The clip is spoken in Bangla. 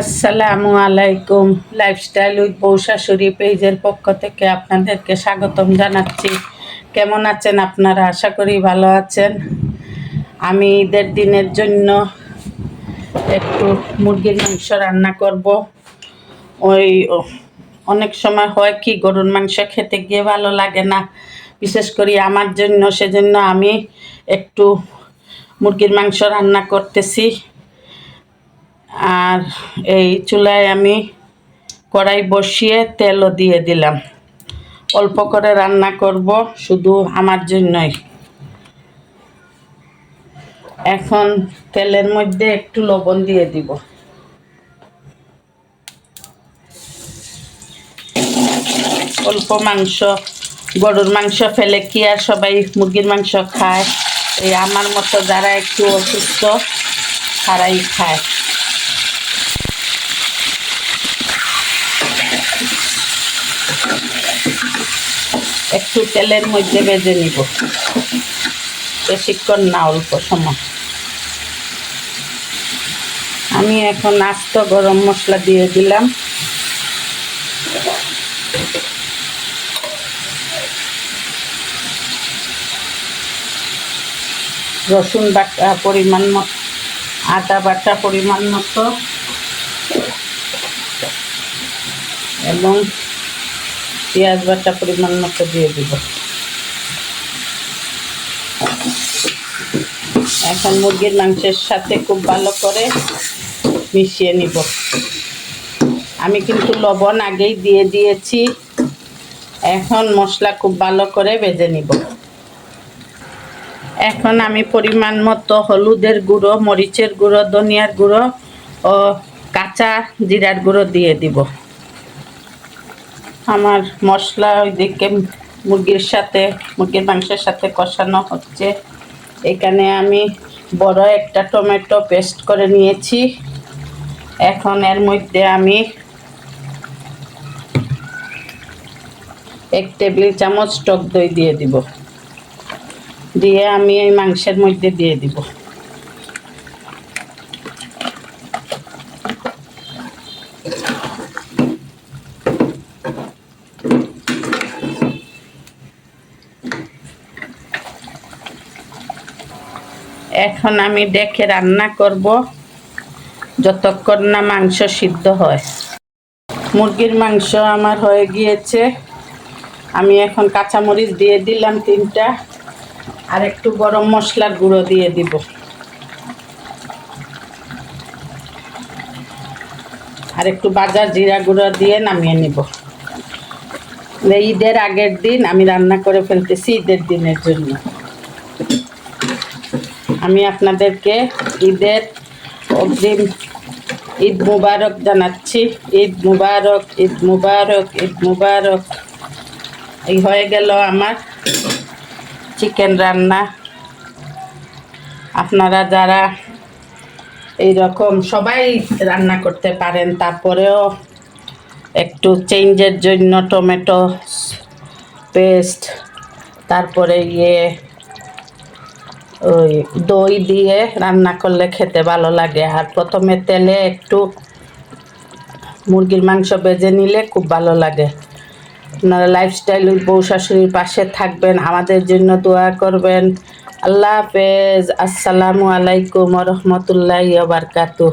আসসালামু আলাইকুম। লাইফস্টাইল উইথ বউ শাশুড়ি পেজের পক্ষ থেকে আপনাদেরকে স্বাগতম জানাচ্ছি। কেমন আছেন আপনারা? আশা করি ভালো আছেন। আমি ঈদের দিনের জন্য একটু মুরগির মাংস রান্না করব। ওই, অনেক সময় হয় কি, গরুর মাংস খেতে গিয়ে ভালো লাগে না। বিশেষ করে আমার জন্য, সেজন্য আমি একটু মুরগির মাংস রান্না করতেছি। আর এই চুলায় আমি কড়াই বসিয়ে তেলও দিয়ে দিলাম। অল্প করে রান্না করব শুধু আমার জন্যই। এখন তেলের মধ্যে একটু লবণ দিয়ে দিব। অল্প মাংস, গরুর মাংস ফেলে কি আর সবাই মুরগির মাংস খায়, এই আমার মতো যারা একটু অসুস্থ, তারাই খায়। একটু তেলের মধ্যে বেজে নিব। বেশিক্ষণ না, অল্প সময়। আমি এখন আস্ত গরম মশলা দিয়ে দিলাম। রসুন বাটা পরিমাণ মতো আদা বাটা পরিমাণ মতো। এবং পেঁয়াজ বাটা পরিমাণ মতো দিয়ে দিব। এখন মুরগির মাংসের সাথে খুব ভালো করে মিশিয়ে নিব। আমি কিন্তু লবণ আগেই দিয়ে দিয়েছি। এখন মশলা খুব ভালো করে ভেজে নিব। এখন আমি পরিমাণ মতো হলুদের গুঁড়ো, মরিচের গুঁড়ো, ধনিয়ার গুঁড়ো ও কাঁচা জিরার গুঁড়ো দিয়ে দিব। আমার মশলা ওইদিকে মুরগির সাথে, মুরগির মাংসের সাথে কষানো হচ্ছে। এখানে আমি বড় একটা টমেটো পেস্ট করে নিয়েছি। এখন এর মধ্যে আমি এক টেবিল চামচ টক দই দিয়ে দিব। দিয়ে আমি এই মাংসের মধ্যে দিয়ে দিব। এখন আমি ডেকে রান্না করব যতক্ষণ না মাংস সিদ্ধ হয়। মুরগির মাংস আমার হয়ে গিয়েছে। আমি এখন কাঁচামরিচ দিয়ে দিলাম তিনটা আর একটু গরম মশলার গুঁড়ো দিয়ে দিব। আর একটু বাজার জিরা গুঁড়ো দিয়ে নামিয়ে নিব। ঈদের আগের দিন আমি রান্না করে ফেলতেছি ঈদের দিনের জন্য। আমি আপনাদেরকে ঈদের অগ্রিম ঈদ মুবারক জানাচ্ছি। ঈদ মুবারক ঈদ মুবারক ঈদ মুবারক। এই হয়ে গেল আমার চিকেন রান্না। আপনারা যারা এই রকম সবাই রান্না করতে পারেন, তারপরেও একটু চেঞ্জের জন্য টমেটো পেস্ট তারপরে ইয়ে ওই দই দিয়ে রান্না করলে খেতে ভালো লাগে। আর প্রথমে তেলে একটু মুরগির মাংস বেজে নিলে খুব ভালো লাগে। আপনারা লাইফস্টাইল বউ শাশুড়ির পাশে থাকবেন, আমাদের জন্য দোয়া করবেন। আল্লাহ হাফেজ। আসসালামু আলাইকুম রহমতুল্লাহ বারকাতু